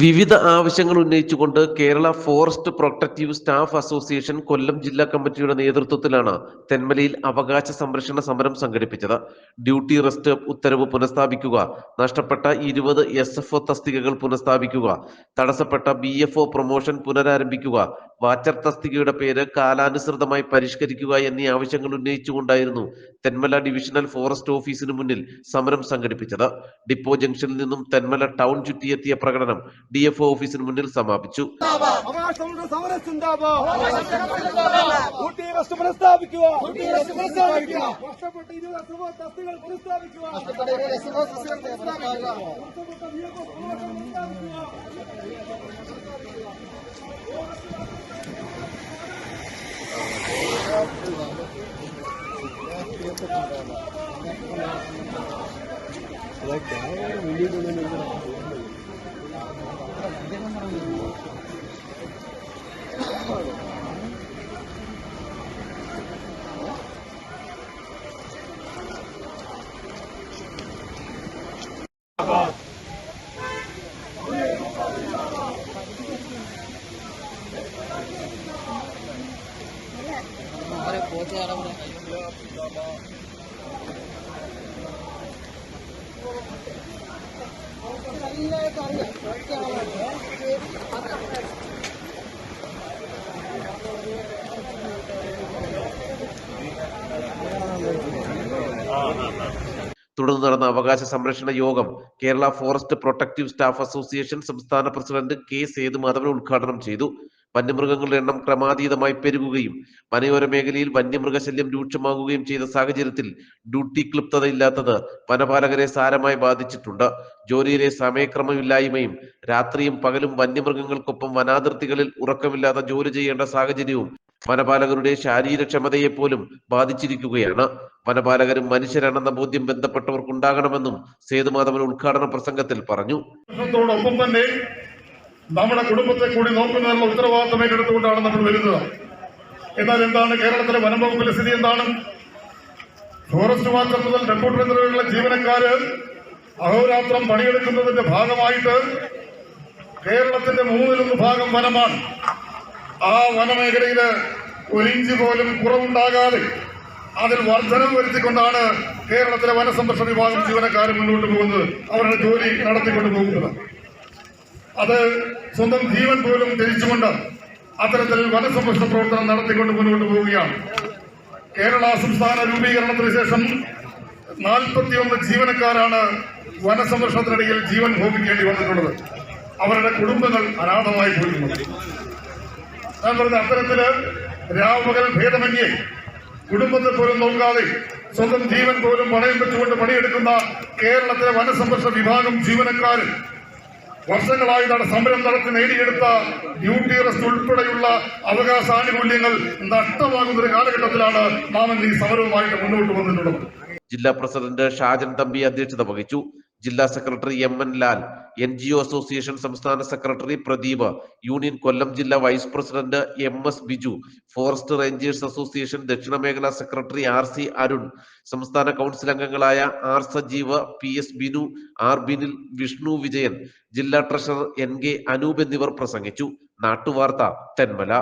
വിവിധ ആവശ്യങ്ങൾ ഉന്നയിച്ചുകൊണ്ട് Kerala forest protective staff association Kollam ജില്ലാ കമ്മിറ്റിയുടെ നേതൃത്വത്തിലാണ് തെന്മലയിൽ അവകാശ സംരക്ഷണ സമരം സംഘടിപ്പിച്ചത്. ഡ്യൂട്ടി റെസ്റ്റ് ഉത്തരവ് പുനഃസ്ഥാപിക്കുക നഷ്ടപ്പെട്ട ഇരുപത് എസ് എഫ് ഒ തസ്തികകൾ പുനഃസ്ഥാപിക്കുക തടസ്സപ്പെട്ട ബി എഫ് ഒ പ്രൊമോഷൻ പുനരാരംഭിക്കുക വാച്ചർ തസ്തികയുടെ പേര് കാലാനുസൃതമായി പരിഷ്കരിക്കുക എന്നീ ആവശ്യങ്ങൾ ഉന്നയിച്ചുകൊണ്ടായിരുന്നു തെന്മല ഡിവിഷണൽ ഫോറസ്റ്റ് ഓഫീസിന് മുന്നിൽ സമരം സംഘടിപ്പിച്ചത്. ഡിപ്പോ ജംഗ്ഷനിൽ നിന്നും തെന്മല ടൗൺ ചുറ്റിയെത്തിയ പ്രകടനം ഡി എഫ് ഓഫീസിന് മുന്നിൽ സമാപിച്ചു. അവകാശമുണ്ട് സമരം ചിന്താബാദ് ഊട്ടി റെസ്റ്റ് പുനഃസ്ഥാപിക്കുക തുടർന്ന് നടന്ന അവകാശ സംരക്ഷണ യോഗം Kerala forest protective staff association സംസ്ഥാന പ്രസിഡന്റ് കെ സേതുമാധവൻ ഉദ്ഘാടനം ചെയ്തു. വന്യമൃഗങ്ങളുടെ എണ്ണം ക്രമാതീതമായി പെരുകുകയും വനയോര മേഖലയിൽ വന്യമൃഗശല്യം രൂക്ഷമാകുകയും ചെയ്ത സാഹചര്യത്തിൽ ഡ്യൂട്ടി ക്ലിപ്തതയില്ലാത്തത് വനപാലകരെ സാരമായി ബാധിച്ചിട്ടുണ്ട്. ജോലിയിലെ സമയക്രമമില്ലായ്മയും രാത്രിയും പകലും വന്യമൃഗങ്ങൾക്കൊപ്പം വനാതിർത്തികളിൽ ഉറക്കമില്ലാതെ ജോലി ചെയ്യേണ്ട സാഹചര്യവും വനപാലകരുടെ ശാരീരക്ഷമതയെ പോലും ബാധിച്ചിരിക്കുകയാണ്. വനപാലകരും മനുഷ്യരാണെന്ന ബോധ്യം ബന്ധപ്പെട്ടവർക്കുണ്ടാകണമെന്നും സേതുമാധവൻ ഉദ്ഘാടന പ്രസംഗത്തിൽ പറഞ്ഞു. നമ്മുടെ കുടുംബത്തെ കൂടി നോക്കുന്നതിനുള്ള ഉത്തരവാദിത്തം ഏറ്റെടുത്തുകൊണ്ടാണ് നമ്മൾ വരുന്നത്. എന്നാൽ എന്താണ് കേരളത്തിലെ വനംവകുപ്പിലെ സ്ഥിതി എന്താണ്? ഫോറസ്റ്റ് വാച്ചർ മുതൽ ഡെപ്യൂട്ടി വരെയുള്ള ജീവനക്കാര് അഹോരാത്രം പണിയെടുക്കുന്നതിന്റെ ഭാഗമായിട്ട് കേരളത്തിന്റെ മൂന്നിലൊന്ന് ഭാഗം വനമാണ്. ആ വനമേഖലയിൽ ഒരിഞ്ച് പോലും കുറവുണ്ടാകാതെ അതിൽ വർധനം വരുത്തിക്കൊണ്ടാണ് കേരളത്തിലെ വനസംരക്ഷണ വിഭാഗം ജീവനക്കാർ മുന്നോട്ട് പോകുന്നത്. അവരുടെ ജോലി നടത്തിക്കൊണ്ട് പോകുന്നത്. അത് സ്വന്തം ജീവൻ പോലും ധരിച്ചുകൊണ്ട് അത്തരത്തിൽ വനസംരക്ഷണ പ്രവർത്തനം നടത്തിക്കൊണ്ട് മുന്നോട്ട് പോവുകയാണ്. കേരള സംസ്ഥാന രൂപീകരണത്തിന് ശേഷം നാൽപ്പത്തിയൊന്ന് ജീവനക്കാരാണ് വനസംരക്ഷണത്തിനിടയിൽ ജീവൻ ഭോഗിക്കേണ്ടി വന്നിട്ടുള്ളത്. അവരുടെ കുടുംബങ്ങൾ അനാഥമായി പോയിരുന്നു ഞാൻ പറഞ്ഞ അത്തരത്തിൽ രാവുകൾ ഭേദമന്യേ കുടുംബത്തെ പോലും നോക്കാതെ സ്വന്തം ജീവൻ പോലും പണയം വെച്ചുകൊണ്ട് പണിയെടുക്കുന്ന കേരളത്തിലെ വനസംരക്ഷണ വിഭാഗം ജീവനക്കാർ വർഷങ്ങളായി സമരം നടത്തി നേടിയെടുത്ത ഡ്യൂട്ടി റെസ്റ്റ് ഉൾപ്പെടെയുള്ള അവകാശാനുകൂല്യങ്ങൾ നഷ്ടമാകുന്ന ഒരു കാലഘട്ടത്തിലാണ് നാം ഈ സമരവുമായിട്ട് മുന്നോട്ട് വന്നിട്ടുള്ളത്. ജില്ലാ പ്രസിഡന്റ് ഷാജൻ തമ്പി അധ്യക്ഷത വഹിച്ചു. ജില്ലാ secretary M N Lal N G O association സംസ്ഥാന സെക്രട്ടറി പ്രദീപ് യൂണിയൻ കൊല്ലം ജില്ലാ vice president M S Biju forest rangers association ദക്ഷിണ മേഖലാ സെക്രട്ടറി ആർ സി അരുൺ സംസ്ഥാന കൗൺസിൽ അംഗങ്ങളായ R Sajeev P S Binu R Binil Vishnu Vijayan ജില്ലാ treasurer N K Anoop എന്നിവർ പ്രസംഗിച്ചു. നാട്ടുവാർത്ത തെന്മല.